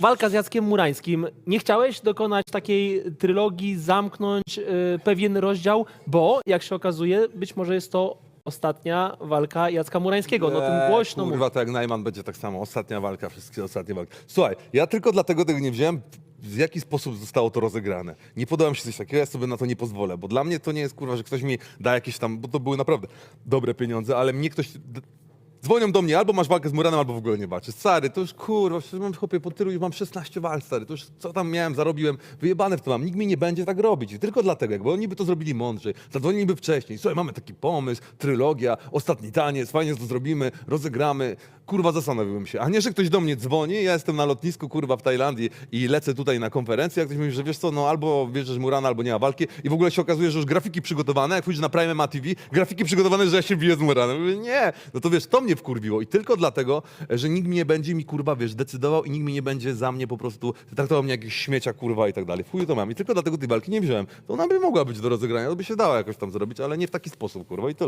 walka z Jackiem Murańskim. Nie chciałeś dokonać takiej trylogii, zamknąć y, pewien rozdział, bo jak się okazuje, być może jest to ostatnia walka Jacka Murańskiego. No tym głośno mówi. Kurwa, to jak Najman będzie tak samo. Ostatnia walka, wszystkie ostatnie walki. Słuchaj, ja tylko dlatego tego nie wziąłem, w jaki sposób zostało to rozegrane. Nie podoba mi się coś takiego, ja sobie na to nie pozwolę, bo dla mnie to nie jest kurwa, że ktoś mi da jakieś tam, bo to były naprawdę dobre pieniądze, ale mnie ktoś... d- Dzwonią do mnie, albo masz walkę z Muranem, albo w ogóle nie walczysz. Stary, to już kurwa, przecież mam chłopie po tylu, już mam 16 walk, stary, to już co tam miałem, zarobiłem, wyjebane w to mam, nikt mi nie będzie tak robić. I tylko dlatego, jakby oni by to zrobili mądrzej, zadzwoniliby wcześniej, słuchaj, mamy taki pomysł, trylogia, ostatni taniec, fajnie to zrobimy, rozegramy, kurwa, zastanowiłbym się. A nie, że ktoś do mnie dzwoni, ja jestem na lotnisku, kurwa, w Tajlandii i lecę tutaj na konferencję, jak ktoś mówi, że wiesz co, no albo bierzesz Murana, albo nie ma walki i w ogóle się okazuje, że już grafiki przygotowane, jak pójdziesz na Prime Ma grafiki przygotowane, że ja się biję z Muranem. Mówię, nie, no to wiesz, to mnie wkurwiło i tylko dlatego, że nikt nie będzie mi, kurwa, wiesz, decydował i nikt mi nie będzie za mnie po prostu traktował mnie jak śmiecia, kurwa i tak dalej. Chuju to mam i tylko dlatego tej walki nie wziąłem. To ona by mogła być do rozegrania, to by się dało jakoś tam zrobić, ale nie w taki sposób, kurwa i to